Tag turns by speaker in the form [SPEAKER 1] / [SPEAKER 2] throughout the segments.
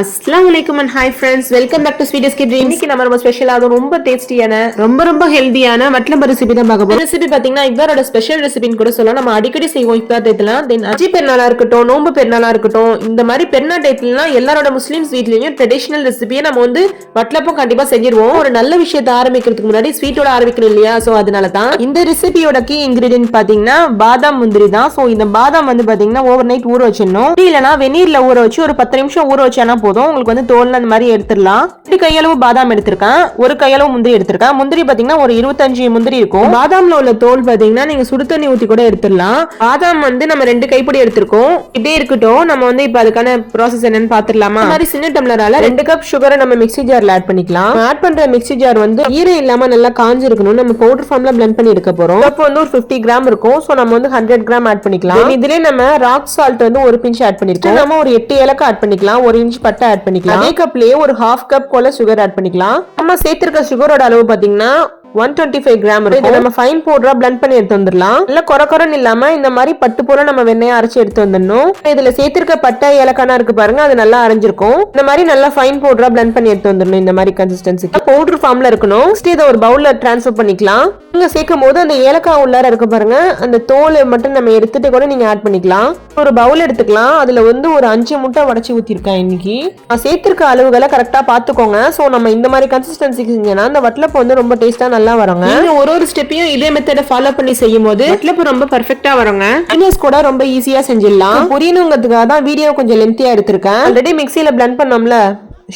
[SPEAKER 1] அஸ்லாம் வலைக்கம் and hi friends welcome back to sweet kid இன்னைக்கு நம்ம ரொம்ப ஸ்பெஷலாக ரொம்ப டேஸ்டியான ரொம்ப ரொம்ப ஹெல்தியான வட்டலம்ப ரெசிபி தான் பார்க்க போகிறோம் ரெசிபி பார்த்தீங்கன்னா இவரோட ஸ்பெஷல் ரெசிபின்னு கூட சொல்லலாம். நம்ம அடிக்கடி செய்வோம் இஃப்தார் டயத்துலாம் தென் அஜி பெருநாளாக இருக்கட்டும் நோம்பு பெருநாளாக இருக்கட்டும் இந்த மாதிரி பெருநா டயத்துலாம் எல்லாரோட முஸ்லீம்ஸ் வீட்லேயும் ட்ரெடிஷனல் ரெசிபியை நம்ம வந்து வட்டலப்பம் கண்டிப்பாக செஞ்சிருவோம். ஒரு நல்ல விஷயத்தை ஆரம்பிக்கிறதுக்கு முன்னாடி ஸ்வீட்டோட ஆரம்பிக்கணும் இல்லையா? ஸோ அதனால தான் இந்த ரெசிபியோட கீ இன்கிரீடியன்ட் பார்த்தீங்கன்னா பாதாம் முந்திரி தான். ஸோ இந்த பாதாம் வந்து பார்த்தீங்கன்னா ஓவர் நைட் ஊற வச்சிடணும். இல்லைனா இல்லைன்னா ஊற வச்சு ஒரு பத்து நிமிஷம் ஊற வச்சானா போதும். உங்களுக்கு வந்து தோல் அந்த மாதிரி எடுத்துடலாம். ரெண்டு கையளவு பாதாம் எடுத்திருக்கேன். ஒரு கையளவு முந்திரி எடுத்திருக்கேன். முந்திரி பாத்தீங்கன்னா ஒரு இருபத்தஞ்சு முந்திரி இருக்கும். பாதாம்ல உள்ள தோல் பாத்தீங்கன்னா நீங்க சுடு தண்ணி ஊத்தி கூட எடுத்துடலாம். பாதாம் வந்து நம்ம ரெண்டு கைப்பிடி எடுத்திருக்கோம். இப்படியே இருக்கட்டும். நம்ம வந்து இப்ப அதுக்கான ப்ராசஸ் என்னன்னு பாத்துடலாமா? மாதிரி சின்ன டம்ளரால ரெண்டு கப் சுகரை நம்ம மிக்ஸி ஜார்ல ஆட் பண்ணிக்கலாம். ஆட் பண்ற மிக்ஸி ஜார் வந்து ஈரம் இல்லாம நல்லா காஞ்சிருக்கணும். நம்ம பவுடர் ஃபார்ம்ல பிளெண்ட் பண்ணி எடுக்க போறோம். கப் வந்து ஒரு 50 கிராம் இருக்கும். சோ நம்ம வந்து ஹண்ட்ரட் கிராம் ஆட் பண்ணிக்கலாம். இதுலயே நம்ம ராக் சால்ட் வந்து ஒரு பிஞ்ச் ஆட் பண்ணிருக்கோம். நம்ம ஒரு எட்டு ஏலக்காய் ஆட் பண்ணிக்கலாம். ஒரு இன்ச் பட்டை ஆட் பண்ணிக்கலாம். அதே கப்லயே ஒரு ஹாஃப் கப் போல சுகர் ஆட் பண்ணிக்கலாம். நம்ம சேர்த்திருக்க சுகரோட அளவு பாத்தீங்கன்னா ஒன் டுவெண்ட்டி ஃபைவ் கிராம் இருக்கும். நம்ம ஃபைன் பவுடரா blend பண்ணி எடுத்து வந்துடலாம். இல்ல கொர கொரன்னு இல்லாம இந்த மாதிரி பட்டு போல நம்ம வெண்ணெயை அரைச்சு எடுத்து வந்துடணும். இதுல சேர்த்திருக்க பட்டை ஏலக்கானா இருக்கு பாருங்க அது நல்லா அரைஞ்சிருக்கும். இந்த மாதிரி நல்லா ஃபைன் பவுடரா blend பண்ணி எடுத்து வந்துடணும் இந்த மாதிரி கன்சிஸ்டன்சிக்கு பவுடர் ஃபார்ம்ல இருக்கணும். Next இதை ஒரு பவுல்ல ட்ரான்ஸ்ஃபர் பண்ணிக்கலாம். நீங்க சேர்க்கும் போது அந்த ஏலக்காய் உள்ளார இருக்கு பாருங்க அந்த தோலை மட்டும் நம்ம எடுத்துட்டு கூட நீங்க ஆட் பண்ணிக்கலாம். ஒரு பவுல் எடுத்துக்கலாம். அதுல வந்து ஒரு அஞ்சு முட்டை உடச்சி ஊத்திருக்கேன் இன்னைக்கு. நான் சேர்த்திருக்க அளவுகளை கரெக்டா பாத்துக்கோங்க சோ நம்ம இந்த மாதிரி கன்சிஸ்டன்சிக்கு செஞ்சோம்னா அந்த வட்டலப்பு வந்து ரொம்ப டேஸ்டா நல்லா வருங்க. ஒரு ஒரு ஸ்டெப்பையும் இதே மெத்தட ஃபாலோ பண்ணி செய்யும் போது வட்டலப்பு ரொம்ப பெர்ஃபெக்ட்டா வருங்க. பிகினர்ஸ் கூட ரொம்ப ஈஸியா செஞ்சிடலாம். புரியணுங்கிறதுக்காக தான் வீடியோ கொஞ்சம் லென்த்தியா எடுத்திருக்கேன். ஆல்ரெடி மிக்ஸில blend பண்ணோம்ல.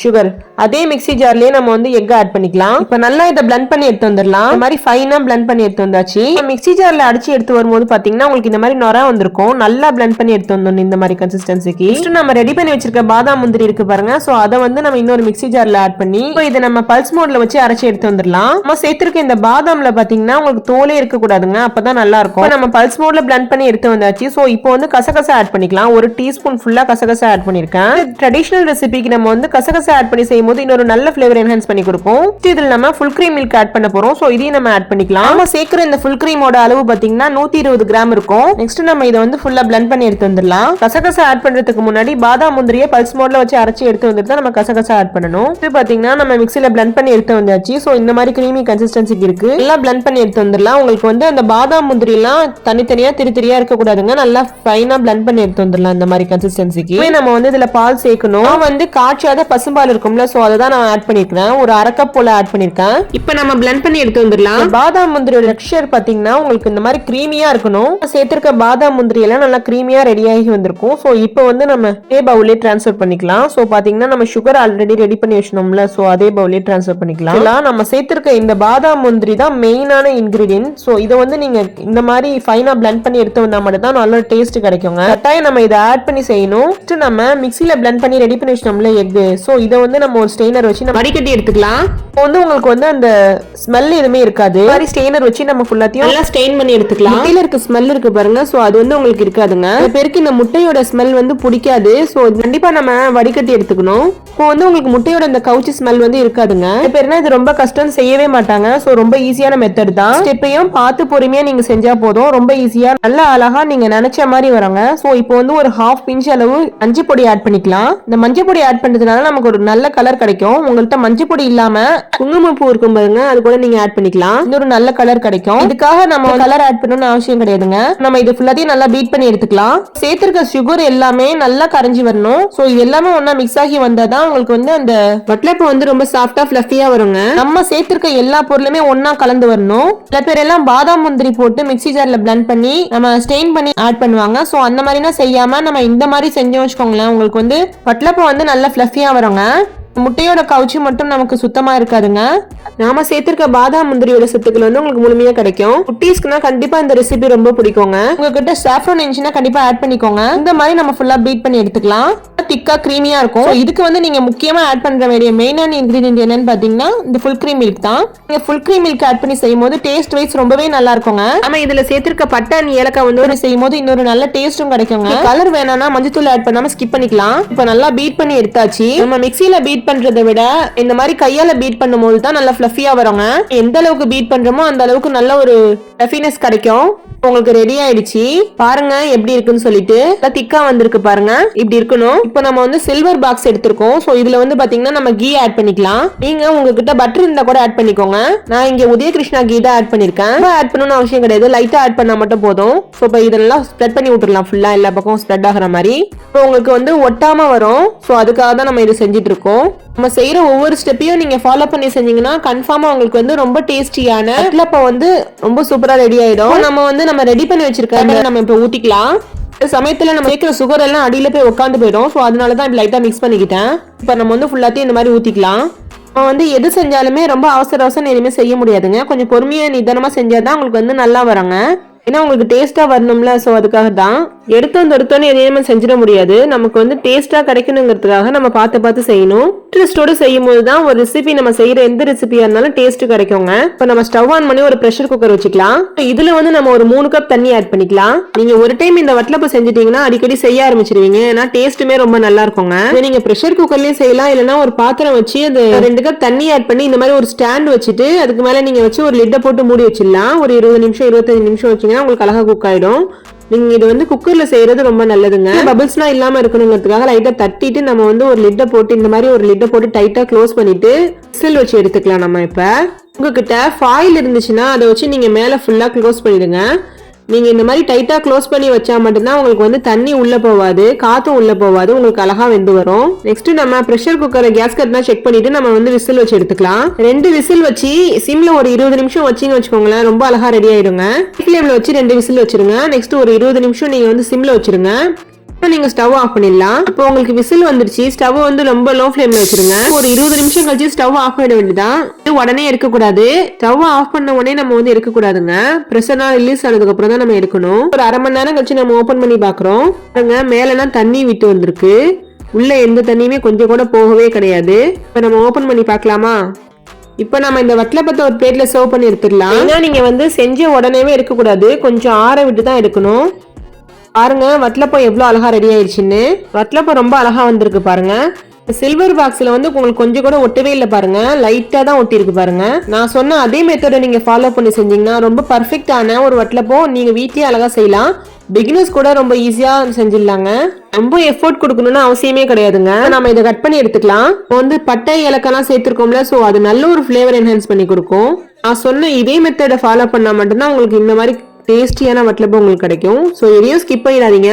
[SPEAKER 1] சுகர் அதே மிக்ஸி ஜார்லயே நம்ம வந்து எக் ஆட் பண்ணிக்கலாம். இப்ப நல்லா இதை பிளண்ட் பண்ணி எடுத்து வந்துடலாம். இந்த மாதிரி ஃபைனா பிளண்ட் பண்ணி எடுத்து வந்தாச்சு. மிக்ஸி ஜார்ல அடிச்சு எடுத்து வரும்போது பாத்தீங்கன்னா உங்களுக்கு இந்த மாதிரி நொர வந்திருக்கும். நல்லா பிளண்ட் பண்ணி எடுத்து வந்துடணும் இந்த மாதிரி கன்சிஸ்டன்சிக்கு நம்ம ரெடி பண்ணி வச்சிருக்க பாதாம் முந்திரி இருக்கு பாருங்க. சோ அதை வந்து நம்ம இன்னொரு மிக்ஸி ஜார்ல ஆட் பண்ணி இப்போ இதை நம்ம பல்ஸ் மோட்ல வச்சு அரைச்சு எடுத்து வந்துடலாம். நம்ம சேர்த்திருக்க இந்த பாதாம்ல பாத்தீங்கன்னா உங்களுக்கு தோலே இருக்க கூடாதுங்க. அப்பதான் நல்லா இருக்கும். நம்ம பல்ஸ் மோட்ல பிளண்ட் பண்ணி எடுத்து வந்தாச்சு. சோ இப்போ வந்து கசகசா ஆட் பண்ணிக்கலாம். ஒரு டீஸ்பூன் ஃபுல்லா கசகசா ஆட் பண்ணிருக்கேன் ட்ரெடிஷனல் ரெசிபிக்கு நம்ம வந்து கசகசா ஆட் பண்ணி செய்யும்போது இன்னொரு நல்ல ஃபிளேவர் என்ஹான்ஸ் பண்ணி கொடுக்கும். இதில் நம்ம ஃபுல் கிரீம் மில்க் ஆட் பண்ண போறோம். ஸோ இதையும் நம்ம ஆட் பண்ணிக்கலாம். நம்ம சேர்க்கிற இந்த ஃபுல் கிரீமோட அளவு பாத்தீங்கன்னா நூத்தி இருபது கிராம் இருக்கும். நெக்ஸ்ட் நம்ம இதை வந்து ஃபுல்லா பிளண்ட் பண்ணி எடுத்து வந்துடலாம். கசகசா ஆட் பண்றதுக்கு முன்னாடி பாதாம் முந்திரியை பல்ஸ் மோட்ல வச்சு அரைச்சு எடுத்து வந்துட்டு தான் நம்ம கசகசா ஆட் பண்ணணும். இது பாத்தீங்கன்னா நம்ம மிக்ஸில பிளண்ட் பண்ணி எடுத்து வந்தாச்சு. ஸோ இந்த மாதிரி கிரீமி கன்சிஸ்டன்சிக்கு இருக்கு. எல்லாம் பிளண்ட் பண்ணி எடுத்து வந்துடலாம். உங்களுக்கு வந்து அந்த பாதாம் முந்திரி எல்லாம் தனித்தனியா திரி திரியா இருக்க கூடாதுங்க. நல்லா ஃபைனா பிளண்ட் பண்ணி எடுத்து வந்துடலாம் இந்த மாதிரி கன்சிஸ்டன்சிக்கு நம்ம வந்து இதுல பால் சேர்க்கணும். வந்து வந்து காய்ச்சாத பசும்பால் இருக்கும்ல சோ அதை தான் நான் ஆட் பண்ணிருக்கேன் ஒரு அரை கப் போல ஆட் பண்ணிருக்கேன் இப்போ நம்ம blend பண்ணி எடுத்து வந்துடலாம். பாதாம் முந்திரியோட டெக்ஸ்சர் பாத்தீங்கன்னா உங்களுக்கு இந்த மாதிரி கிரீமியா இருக்கணும். சேர்த்திருக்க பாதாம் முந்திரி எல்லாம் நல்லா கிரீமியா ரெடி ஆகி வந்திருக்கும். சோ இப்போ வந்து நம்ம அதே பவுலே ட்ரான்ஸ்ஃபர் பண்ணிக்கலாம். சோ பாத்தீங்கன்னா நம்ம சுகர் ஆல்ரெடி ரெடி பண்ணி வச்சினோம்ல சோ அதே பவுலே ட்ரான்ஸ்ஃபர் பண்ணிக்கலாம். நம்ம சேர்த்திருக்க இந்த பாதாம் முந்திரி தான் மெயினான இன்கிரீடியன்ட் சோ இதை வந்து நீங்க இந்த மாதிரி ஃபைனா blend பண்ணி எடுத்து வந்தா மட்டும் தான் நல்ல டேஸ்ட் கிடைக்குங்க. கட்டாயம் நம்ம இதை ஆட் பண்ணி செய்யணும். நம்ம மிக்ஸில blend பண்ணி ரெடி பண்ணி வச்சிட்டோம்ல எக் சோ இதை வந்து நம்ம ஒரு ஸ்டெய்னர் வச்சு நம்ம வடிகட்டி எடுத்துக்கலாம். இப்போ வந்து உங்களுக்கு வந்து அந்த ஸ்மெல் எதுவுமே இருக்காது. மாதிரி ஸ்டெய்னர் வச்சு நம்ம ஃபுல்லாத்தையும் நல்லா ஸ்டெயின் பண்ணி எடுத்துக்கலாம். முட்டையில இருக்க ஸ்மெல் இருக்கு பாருங்க. சோ அது வந்து உங்களுக்கு இருக்காதுங்க. சில பேருக்கு இந்த முட்டையோட ஸ்மெல் வந்து பிடிக்காது. சோ கண்டிப்பா நம்ம வடிகட்டி எடுத்துக்கணும். இப்போ வந்து உங்களுக்கு முட்டையோட இந்த கவுச்சி ஸ்மெல் வந்து இருக்காதுங்க. பேர்னா இது ரொம்ப கஷ்டம் செய்யவே மாட்டாங்க. சோ ரொம்ப ஈஸியான மெத்தட் தான். ஸ்டெப்பையும் பார்த்து பொறுமையா நீங்க செஞ்சா போதும். ரொம்ப ஈஸியா நல்ல அழகா நீங்க நினைச்ச மாதிரி வராங்க. சோ இப்போ வந்து ஒரு ஹாஃப் பிஞ்ச் அளவு மஞ்சள் பொடி ஆட் பண்ணிக்கலாம். இந்த மஞ்சள் பொடி ஆட் பண்றதுனால நமக்கு ஒரு நல்ல கலர் கிடைக்கும். உங்கள்ட்ட மஞ்சள் பொடி இல்லாம குங்குமப்பூ இருக்கும் பாருங்க. அது கூட நீங்க ஆட் பண்ணிக்கலாம். இது ஒரு நல்ல கலர் கிடைக்கும். இதுக்காக நம்ம கலர் ஆட் பண்ணணும்னு அவசியம் கிடையாதுங்க. நம்ம இது ஃபுல்லாத்தையும் நல்லா பீட் பண்ணி எடுத்துக்கலாம். சேர்த்திருக்க சுகர் எல்லாமே நல்லா கரைஞ்சி வரணும். சோ இது எல்லாமே ஒன்னா மிக்ஸ் ஆகி வந்தாதான் உங்களுக்கு வந்து அந்த வட்டலப்பு வந்து ரொம்ப சாஃப்டா ஃபிளஃபியா வருங்க. நம்ம சேர்த்திருக்க எல்லா பொருளுமே ஒன்னா கலந்து வரணும். சில பேர் எல்லாம் பாதாம் முந்திரி போட்டு மிக்ஸி ஜார்ல பிளண்ட் பண்ணி நம்ம ஸ்டெயின் பண்ணி ஆட் பண்ணுவாங்க. சோ அந்த மாதிரினா செய்யாம நம்ம இந்த மாதிரி செஞ்சோம் வச்சுக்கோங்களேன் உங்களுக்கு வந்து வட்டலப்பம் வந்து நல்லா ஃபிளஃபியா வருங்க முட்டையோட கவுச்சி மட்டும் நமக்கு சுத்தமா இருக்காதுங்க. நாம சேர்த்திருக்க பாதாம் முந்திரியோட சத்துக்கள் வந்து உங்களுக்கு முழுமையா கிடைக்கும். குட்டீஸ்க்குனா கண்டிப்பா இந்த ரெசிபி ரொம்ப பிடிக்குங்க. உங்ககிட்ட சாஃப்ரோன் இருந்துச்சுன்னா கண்டிப்பா ஆட் பண்ணிக்கோங்க. இந்த மாதிரி நம்ம ஃபுல்லா பீட் பண்ணி எடுத்துக்கலாம். திக்கா கிரீமியா இருக்கும். இதுக்கு வந்து நீங்க முக்கியமா ஆட் பண்ற வேண்டிய மெயினான இன்கிரீடியன்ட் என்னன்னு பாத்தீங்கன்னா இந்த ஃபுல் கிரீம் மில்க் தான். நீங்க ஃபுல் கிரீம் மில்க் ஆட் பண்ணி செய்யும் போது டேஸ்ட் வைஸ் ரொம்பவே நல்லா இருக்குங்க. நம்ம இதுல சேர்த்திருக்க பட்டை ஏலக்காய் வந்து ஒரு செய்யும் போது இன்னொரு நல்ல டேஸ்டும் கிடைக்குங்க. கலர் வேணாம்னா மஞ்சத்தூள் ஆட் பண்ணாம ஸ்கிப் பண்ணிக்கலாம். இப்போ நல்லா பீட் பண்ணி எடுத்தாச்சு. நம்ம மிக்ஸில பீட் பண்றதை விட இந்த மாதிரி கையால பீட் பண்ணும்போது தான் நல்லா ஃபிளஃபியா வருங்க. எந்த அளவுக்கு பீட் பண்றோமோ அந்த அளவுக்கு நல்ல ஒரு ஃபிளஃபினஸ் கிடைக்கும். உங்களுக்கு ரெடி ஆயிடுச்சு. பாருங்க எப்படி இருக்குன்னு சொல்லிட்டு. திக்கா வந்திருக்கு பாருங்க. இப்படி இருக்கணும். இப்போ நம்ம வந்து சில்வர் பாக்ஸ் எடுத்திருக்கோம். சோ இதுல வந்து பாத்தீங்கன்னா நம்ம கீ ஆட் பண்ணிக்கலாம். நீங்க உங்ககிட்ட பட்டர் இருந்தா கூட ஆட் பண்ணிக்கோங்க. நான் இங்க உதய கிருஷ்ணா கீ தான் ஆட் பண்ணிருக்கேன். ஆட் பண்ணணும்னு அவசியம் கிடையாது. லைட்டா ஆட் பண்ணா மட்டும் போதும். சோ இப்போ இதெல்லாம் ஸ்ப்ரெட் பண்ணி விட்டுறலாம் ஃபுல்லா எல்லா பக்கம் ஸ்ப்ரெட் ஆகுற மாதிரி. இப்போ உங்களுக்கு வந்து ஒட்டாம வரும். சோ அதுக்காக தான் நம்ம இது செஞ்சுட்டு இருக்கோம் நம்ம செய்யற ஒவ்வொரு ஸ்டெப்பையும் நீங்க ஃபாலோ பண்ணி செஞ்சீங்கன்னா கன்ஃபார்மா உங்களுக்கு வந்து ரொம்ப டேஸ்டியான அட்லப்ப வந்து ரொம்ப சூப்பரா ரெடி ஆயிடும். நம்ம வந்து நம்ம ரெடி பண்ணி வச்சிருக்க நம்ம இப்ப ஊற்றிக்கலாம் சமயத்தில் சமயத்துல நம்ம சேர்க்கிற சுகர் எல்லாம் அடியில போய் உட்காந்து போயிடும். ஸோ அதனால தான் இப்படி லைட்டா மிக்ஸ் பண்ணிக்கிட்டேன். இப்போ நம்ம வந்து ஃபுல்லாத்தையும் இந்த மாதிரி ஊத்திக்கலாம். நம்ம வந்து எது செஞ்சாலுமே ரொம்ப அவசர அவசரம் எதுவுமே செய்ய முடியாதுங்க. கொஞ்சம் பொறுமையா நிதானமா செஞ்சாதான் உங்களுக்கு வந்து நல்லா வராங்க. ஏன்னா உங்களுக்கு டேஸ்டா வரணும்ல. ஸோ அதுக்காக தான் எடுத்தோம் எடுத்தோன்னு எதையுமே செஞ்சிட முடியாது. நமக்கு வந்து டேஸ்ட்டாக கிடைக்கணுங்கிறதுக்காக நம்ம பார்த்து பார்த்து செய்யணும். இன்ட்ரெஸ்டோட செய்யும் போது தான் ஒரு ரெசிபி நம்ம செய்கிற எந்த ரெசிபியாக இருந்தாலும் டேஸ்ட்டு கிடைக்குங்க. இப்போ நம்ம ஸ்டவ் ஆன் பண்ணி ஒரு ப்ரெஷர் குக்கர் வச்சுக்கலாம். இதில் வந்து நம்ம ஒரு மூணு கப் தண்ணி ஆட் பண்ணிக்கலாம். நீங்கள் ஒரு டைம் இந்த வட்டலப்பை செஞ்சிட்டிங்கன்னா அடிக்கடி செய்ய ஆரம்பிச்சிருவீங்க. ஏன்னா டேஸ்ட்டுமே ரொம்ப நல்லா இருக்குங்க. நீங்கள் ப்ரெஷர் குக்கர்லயும் செய்யலாம். இல்லைன்னா ஒரு பாத்திரம் வச்சு அது ரெண்டு கப் தண்ணி ஆட் பண்ணி இந்த மாதிரி ஒரு ஸ்டாண்ட் வச்சுட்டு அதுக்கு மேலே நீங்கள் வச்சு ஒரு லிட்டை போட்டு மூடி வச்சிடலாம். ஒரு இருபது நிமிஷம் இருபத்தஞ்சு நிமிஷம் வச்சீங்கன்னா உங்களுக்கு அழகா குக் ஆகிடும் நீங்க இது வந்து குக்கர்ல செய்யறது ரொம்ப நல்லதுங்க. பபிள்ஸ்லாம் இல்லாம இருக்கணுங்கிறதுக்காக லைட்டா தட்டிட்டு நம்ம வந்து ஒரு லிட்டை போட்டு இந்த மாதிரி ஒரு லிட்டை போட்டு டைட்டா க்ளோஸ் பண்ணிட்டு விசில் வச்சு எடுத்துக்கலாம் நம்ம இப்ப. உங்ககிட்ட ஃபாயில் இருந்துச்சுன்னா அதை வச்சு நீங்க மேல ஃபுல்லா க்ளோஸ் பண்ணிடுங்க. நீங்க இந்த மாதிரி டைட்டா க்ளோஸ் பண்ணி வச்சா மட்டும்தான் உங்களுக்கு வந்து தண்ணி உள்ள போவாது காத்தும் உள்ள போவாது உங்களுக்கு அழகா வெந்து வரும். நெக்ஸ்ட் நம்ம ப்ரெஷர் குக்கரை கேஸ் கட்னா செக் பண்ணிட்டு நம்ம வந்து விசில் வச்சு எடுத்துக்கலாம். ரெண்டு விசில் வச்சு சிம்ல ஒரு இருபது நிமிஷம் வச்சிங்க வச்சுக்கோங்களேன் ரொம்ப அழகா ரெடி ஆயிடுங்க. ஃபிளேம்ல வச்சு ரெண்டு விசில் வச்சிருங்க. நெக்ஸ்ட் ஒரு இருபது நிமிஷம் நீங்க வந்து சிம்ல வச்சிருங்க. இப்போ நீங்க ஸ்டவ் ஆஃப் பண்ணிடலாம். இப்போ உங்களுக்கு விசில் வந்துருச்சு. ஸ்டவ் வந்து ரொம்ப லோ ஃப்ளேம்ல வச்சிருங்க. ஒரு இருபது நிமிஷம் கழிச்சு ஸ்டவ் ஆஃப் ஆயிட வேண்டியதான் இது உடனே எடுக்கக்கூடாது. ஸ்டவ் ஆஃப் பண்ண உடனே நம்ம வந்து எடுக்கக்கூடாதுங்க. ப்ரெஷர்னா ரிலீஸ் ஆனதுக்கு அப்புறம் தான் நம்ம எடுக்கணும். ஒரு அரை மணி நேரம் கழிச்சு நம்ம ஓபன் பண்ணி பாக்குறோம் பாருங்க மேலெல்லாம் தண்ணி விட்டு வந்திருக்கு. உள்ள எந்த தண்ணியுமே கொஞ்சம் கூட போகவே கிடையாது. இப்போ நம்ம ஓபன் பண்ணி பார்க்கலாமா? இப்போ நம்ம இந்த வட்டலப்பத்தை ஒரு பிளேட்ல சர்வ் பண்ணி எடுத்துடலாம். ஏன்னா நீங்க வந்து செஞ்ச உடனேவே எடுக்கக்கூடாது. கொஞ்சம் ஆற விட்டு தான் எடுக்கணும். பாருங்க வட்டலப்பம் எவ்வளோ அழகா ரெடி ஆயிடுச்சுன்னு. வட்டலப்பம் ரொம்ப அழகா வந்திருக்கு பாருங்க. சில்வர் பாக்ஸ்ல வந்து உங்களுக்கு கொஞ்சம் கூட ஒட்டவே இல்லை பாருங்க. லைட்டா தான் ஒட்டி இருக்கு பாருங்க. நான் சொன்ன அதே மெத்தடை நீங்க ஃபாலோ பண்ணி செஞ்சீங்கன்னா ரொம்ப பர்ஃபெக்டான ஒரு வட்டலப்பம் நீங்க வீட்லயே அழகா செய்யலாம். பிகினர்ஸ் கூட ரொம்ப ஈஸியா செஞ்சிடலாங்க. ரொம்ப எஃபோர்ட் கொடுக்கணும்னு அவசியமே கிடையாதுங்க. நம்ம இதை கட் பண்ணி எடுத்துக்கலாம். இப்போ வந்து பட்டை இலக்கெல்லாம் சேர்த்துருக்கோம்ல ஸோ அது நல்ல ஒரு ஃப்ளேவர் என்ஹான்ஸ் பண்ணி கொடுக்கும். நான் சொன்ன இதே மெத்தடை ஃபாலோ பண்ணா மட்டும்தான் உங்களுக்கு இந்த மாதிரி டேஸ்டியான வட்டலப்பம் உங்களுக்கு கிடைக்கும். ஸோ எதையும் ஸ்கிப் பண்ணிடாதீங்க.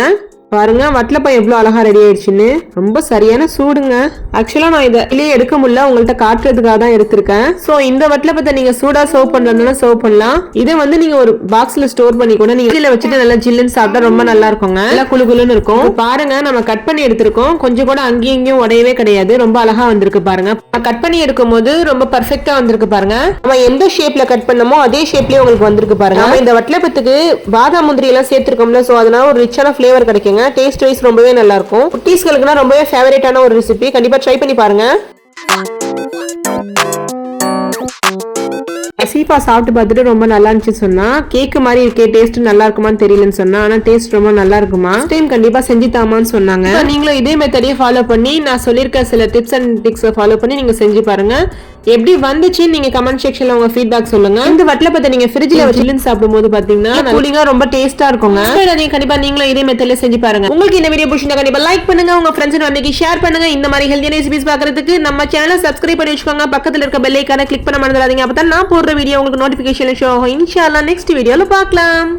[SPEAKER 1] பாருங்க வட்டலப்பம் எவ்வளோ அழகா ரெடி ஆயிடுச்சுன்னு. ரொம்ப சரியான சூடுங்க. ஆக்சுவலா நான் இதை வெளியே எடுக்க முடியல உங்கள்ட்ட காட்டுறதுக்காக தான் எடுத்திருக்கேன். ஸோ இந்த வட்டலப்பத்தை நீங்க சூடா சர்வ் பண்றதுனால சர்வ் பண்ணலாம். இதை வந்து நீங்க ஒரு பாக்ஸ்ல ஸ்டோர் பண்ணி கூட நீங்க இதுல வச்சுட்டு நல்லா ஜில்லுன்னு சாப்பிட்டா ரொம்ப நல்லா இருக்குங்க. நல்லா குளுகுளுன்னு இருக்கும். பாருங்க நம்ம கட் பண்ணி எடுத்திருக்கோம். கொஞ்சம் கூட அங்கேயும் இங்கேயும் உடையவே கிடையாது. ரொம்ப அழகா வந்திருக்கு பாருங்க. கட் பண்ணி எடுக்கும் போது ரொம்ப பர்ஃபெக்டா வந்திருக்கு பாருங்க. நம்ம எந்த ஷேப்ல கட் பண்ணமோ அதே ஷேப்லயே உங்களுக்கு வந்திருக்கு பாருங்க. நம்ம இந்த வட்டலப்பத்துக்கு பாதாம் முந்திரி எல்லாம் சேர்த்திருக்கோம்ல சோ அதனால ஒரு ரிச்சான ஃபிளேவர் கிடைக்குங்க. டேஸ்ட் வைஸ் ரொம்பவே நல்லா இருக்கும் குட்டீஸ்களுக்குனா ரொம்பவே ஃபேவரட்டான ஒரு ரெசிபி கண்டிப்பா ட்ரை பண்ணி பாருங்க. சீப்பா சாப்பிட்டு பார்த்துட்டு ரொம்ப நல்லா இருந்துச்சு சொன்னா கேக் மாதிரி இருக்கே டேஸ்ட் நல்லா இருக்குமான்னு தெரியலன்னு சொன்னா ஆனா டேஸ்ட் ரொம்ப நல்லா இருக்குமா டைம் கண்டிப்பா செஞ்சு தாமான்னு சொன்னாங்க. நீங்களும் இதே மெத்தடையே ஃபாலோ பண்ணி நான் சொல்லியிருக்க சில டிப்ஸ் அண்ட் டிக்ஸை ஃபாலோ பண்ணி நீங்க செஞ்சு பாருங்க. எப்படி வந்துச்சுன்னு நீங்க கமெண்ட் செக்ஷன்ல உங்க ஃபீட்பேக் சொல்லுங்க. இந்த வட்டலப்பத்தை நீங்க ஃப்ரிட்ஜ்ல வச்சு சாப்பிடும்போது பாத்தீங்கன்னா கூலிங்கா ரொம்ப டேஸ்டா இருக்குங்க. கண்டிப்பா நீங்களும் இதே மெத்தட்ல செஞ்சு பாருங்க. உங்களுக்கு இந்த வீடியோ பிடிச்சிருந்தா கண்டிப்பா லைக் பண்ணுங்க. உங்க ஃப்ரெண்ட்ஸ் ஃபேமிலிக்கு ஷேர் பண்ணுங்க. இந்த மாதிரி ஹெல்தியான ரெசிபிஸ் பாக்குறதுக்கு நம்ம சேனலை சப்ஸ்கிரைப் பண்ணி வச்சுக்கோங்க. பக்கத்துல இருக்க பெல் ஐக்கான கிளிக் பண்ண மறந்துடாதீங்க. அப்பதான் நான் போடுற வீடியோ உங்களுக்கு நோட்டிபிகேஷன் ஷோ ஆகும். இன்ஷால்லா நெக்ஸ்ட் வீடியோல பார்க்கலாம்.